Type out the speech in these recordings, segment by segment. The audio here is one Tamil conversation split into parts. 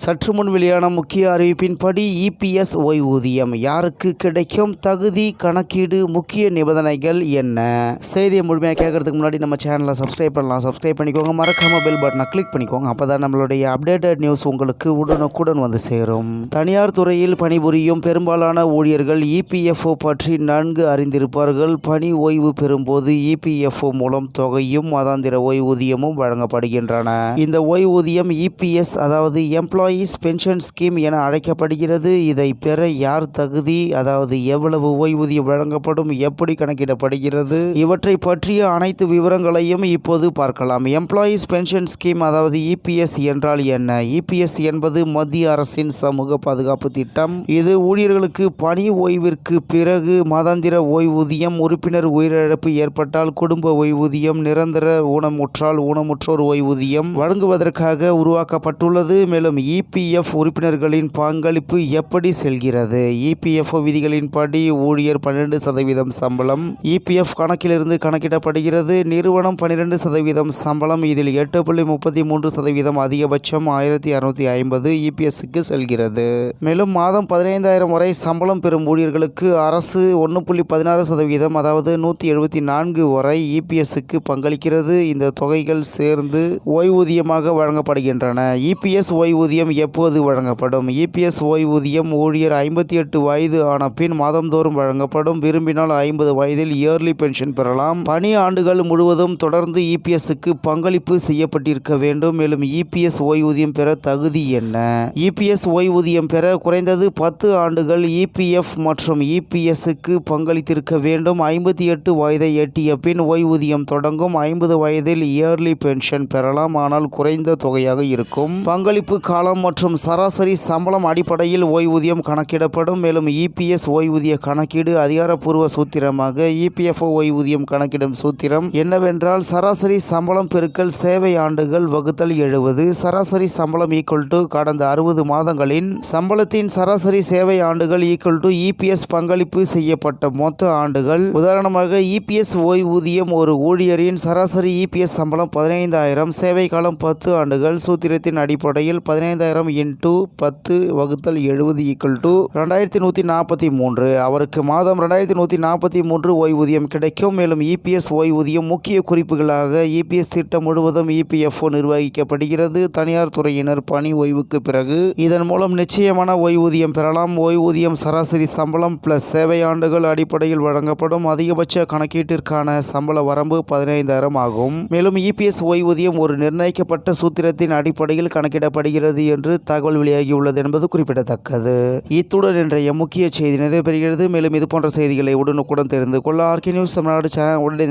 சற்று முன் வெளியான முக்கிய அறிவிப்பின்படி இபிஎஸ் ஓய்வூதியம் யாருக்கு கிடைக்கும்? தகுதி கணக்கீடு முக்கிய நிபந்தனைகள் என்ன? செய்தியை முழுமையாக கேட்கறதுக்கு முன்னாடி நம்ம சேனலை சப்ஸ்கிரைப் பண்ணலாம். சப்ஸ்கிரைப் பண்ணிக்கோங்க. மறக்காம பெல் பட்டனை கிளிக் பண்ணிக்கோங்க. அப்போ தான் நம்மளுடைய அப்டேட்டட் நியூஸ் உங்களுக்கு உடனுக்குடன் வந்து சேரும். தனியார் துறையில் பணிபுரியும் பெரும்பாலான ஊழியர்கள் இபிஎஃப்ஓ பற்றி நன்கு அறிந்திருப்பார்கள். பணி ஓய்வு பெறும்போது இபிஎஃப்ஓ மூலம் தொகையும் மாதாந்திர ஓய்வூதியமும் வழங்கப்படுகின்றன. இந்த ஓய்வூதியம் இபிஎஸ் அதாவது எம்ப்ளாயீஸ் பென்ஷன் ஸ்கீம் என அழைக்கப்படுகிறது. இதை பெற யார் தகுதி அதாவது எவ்வளவு ஓய்வூதியம் வழங்கப்படும் எப்படி கணக்கிடப்படுகிறது இவற்றை பற்றிய அனைத்து விவரங்களையும் இப்போது பார்க்கலாம். எம்ப்ளாயீஸ் பென்ஷன் ஸ்கீம் அதாவது இபிஎஸ் என்றால் என்ன? இபிஎஸ் என்பது மத்திய அரசின் சமூக பாதுகாப்பு திட்டம். இது ஊழியர்களுக்கு பணி ஓய்விற்கு பிறகு மாதாந்திர ஓய்வூதியம் உறுப்பினர் உயிரிழப்பு ஏற்பட்டால் குடும்ப ஓய்வூதியம் நிரந்தர ஊனமுற்றால் ஊனமுற்றோர் ஓய்வூதியம் வழங்குவதற்காக உருவாக்கப்பட்டுள்ளது. மேலும் இபிஎஃப் உறுப்பினர்களின் பங்களிப்பு எப்படி செல்கிறது? இபிஎஃப்ஓ விதிகளின்படி ஊழியர் பன்னிரண்டு சதவீதம் சம்பளம். இபிஎஃப் கணக்கிலிருந்து கணக்கிடப்படுகிறது. நிறுவனம் பன்னிரெண்டு சதவீதம் சம்பளம். இதில் எட்டு புள்ளி முப்பத்தி மூன்று சதவீதம் அதிகபட்சம் ஆயிரத்தி அறுநூத்தி ஐம்பது இபிஎஸ்க்கு செல்கிறது. மேலும் மாதம் பதினைந்தாயிரம் வரை சம்பளம் பெறும் ஊழியர்களுக்கு அரசு ஒன்று புள்ளி பதினாறு சதவீதம் அதாவது நூற்றி எழுபத்தி நான்கு வரை இபிஎஸ்க்கு பங்களிக்கிறது. இந்த தொகைகள் சேர்ந்து ஓய்வூதியமாக வழங்கப்படுகின்றன. இபிஎஸ் ஓய்வூதியம் எப்போது வழங்கப்படும்? இபிஎஸ் ஓய்வூதியம் ஊழியர் ஐம்பத்தி எட்டு வயது ஆன பின் மாதந்தோறும் வழங்கப்படும். விரும்பினால் ஐம்பது வயதில் இயர்லி பென்ஷன் பெறலாம். பணி ஆண்டுகள் முழுவதும் தொடர்ந்து இபிஎஸ்க்கு பங்களிப்பு செய்யப்பட்டிருக்க வேண்டும். மேலும் இபிஎஸ் ஓய்வூதியம் பெற தகுதி என்ன? இபிஎஸ் ஓய்வூதியம் பெற குறைந்தது பத்து ஆண்டுகள் இபிஎஃப் மற்றும் இபிஎஸ்க்கு பங்களித்திருக்க வேண்டும். ஐம்பத்தி எட்டு வயதை எட்டிய பின் ஓய்வூதியம் தொடங்கும். ஐம்பது வயதில் இயர்லி பென்ஷன் பெறலாம். ஆனால் குறைந்த தொகையாக இருக்கும். பங்களிப்பு காலம் மற்றும் சராசரி சம்பளம் அடிப்படையில் ஓய்வூதியம் கணக்கிடப்படும். மேலும் இபிஎஸ் ஓய்வூதிய கணக்கீடு அதிகாரப்பூர்வ சூத்திரமாக இபிஎஃப்ஓ ஓய்வூதியம் கணக்கிடும் சூத்திரம் என்னவென்றால் சராசரி சம்பளம் பெருக்கல் சேவை ஆண்டுகள் வகுத்தல் எழுபது. சராசரி சம்பளம் ஈக்குவல் டு கடந்த அறுபது மாதங்களின் சம்பளத்தின் சராசரி சேவை ஆண்டுகள் ஈக்குவல் டு இபிஎஸ் பங்களிப்பு செய்யப்பட்ட மொத்த ஆண்டுகள். உதாரணமாக இபிஎஸ் ஓய்வூதியம் ஒரு ஊழியரின் சராசரி இபிஎஸ் சம்பளம் பதினைந்தாயிரம் சேவை காலம் பத்து ஆண்டுகள். சூத்திரத்தின் அடிப்படையில் பதினைந்தாயிரம் இன்டூ பத்து வகுத்தல் எழுபது ஈக்குவல் டு ரெண்டாயிரத்தி நூற்றி நாற்பத்தி மூன்று. அவருக்கு மாதம் ரெண்டாயிரத்தி நூற்றி நாற்பத்தி மூன்று ஓய்வூதியம் கிடைக்கும். மேலும் இபிஎஸ் ஓய்வூதியம் முக்கிய குறிப்புகளாக இபிஎஸ் திட்டம் முழுவதும் இபிஎஃப்ஓ நிர்வகிக்கப்படுகிறது. தனியார் துறையினர் பணி ஓய்வுக்கு பிறகு இதன் மூலம் நிச்சயமான ஓய்வூதியம் பெறலாம். ஓய்வூதியம் சராசரி சம்பளம் பிளஸ் சேவை ஆண்டுகள் அடிப்படையில் வழங்கப்படும். அதிகபட்ச கணக்கீட்டிற்கான சம்பள வரம்பு பதினைந்தாயிரம் ஆகும். மேலும் இபிஎஸ் ஓய்வூதியம் ஒரு நிர்ணயிக்கப்பட்ட சூத்திரத்தின் அடிப்படையில் கணக்கிடப்படுகிறது. என்று தகவல் வெளியாகியுள்ளது என்பது குறிப்பிடத்தக்கது. இத்துடன் இன்றைய முக்கிய செய்தி நிறைவேறுகிறது மேலும் இது போன்ற செய்திகளை உடனுக்குடன் தெரிந்து கொள்ள ஆர்கே நியூஸ் தமிழ்நாடு சேனல் உடனே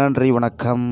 நன்றி வணக்கம்.